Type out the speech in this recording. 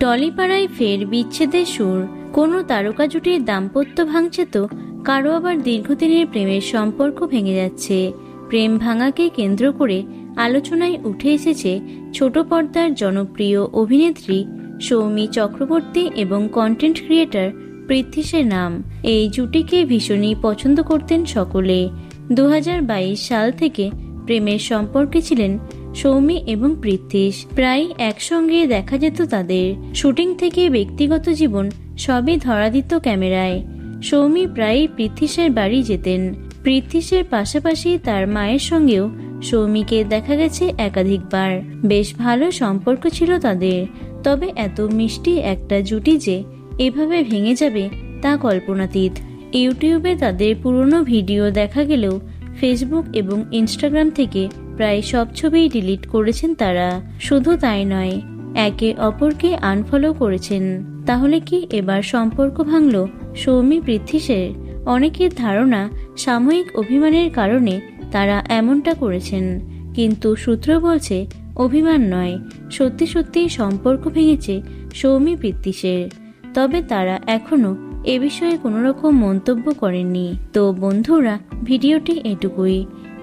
টলিপাড়ায় ফের বিচ্ছেদের সুর। কোনো তারকা জুটির দাম্পত্য ভাঙছে তো কারও আবার দীর্ঘদিনের প্রেমের সম্পর্ক ভেঙে যাচ্ছে। প্রেম ভাঙাকে কেন্দ্র করে আলোচনায় উঠে এসেছে ছোট পর্দার জনপ্রিয় অভিনেত্রী সৌমি চক্রবর্তী এবং কন্টেন্ট ক্রিয়েটর পৃথ্বীশের নাম। এই জুটিকে ভীষণই পছন্দ করতেন সকলে। দু হাজার বাইশ সাল থেকে প্রেমের সম্পর্কে ছিলেন সৌমি এবং পৃথ্বীশ প্রায় একসঙ্গে দেখা যেত তাদের। শুটিং থেকে ব্যক্তিগত জীবন সবই ধরা দিত ক্যামেরায়। সৌমি প্রায়ই পৃথ্বীশের বাড়ি যেতেন। পৃথ্বীশের পাশাপাশি তার মায়ের সঙ্গেও সৌমিকে দেখা গেছে একাধিকবার। বেশ ভালো সম্পর্ক ছিল তাদের। তবে এত মিষ্টি একটা জুটি যে এভাবে ভেঙে যাবে তা কল্পনাতীত। ইউটিউবে তাদের পুরনো ভিডিও দেখা গেলেও ফেসবুক এবং ইনস্টাগ্রাম থেকে প্রায় সব ছবিই ডিলিট করেছেন তারা। শুধু তাই নয়, একে অপরকে আনফলো করেছেন। তাহলে কি এবার সম্পর্ক ভাঙল? সৌমি পৃথ্বীশের অনেকের ধারণা সাময়িক অভিমানের কারণে তারা এমনটা করেছেন। কিন্তু সূত্র বলছে অভিমান নয়, সত্যি সত্যি সম্পর্ক ভেঙেছে সৌমি পৃথ্বীশের। তবে তারা এখনও এ বিষয়ে কোনো রকম মন্তব্য করেননি। তো বন্ধুরা, ভিডিওটি এটুকুই।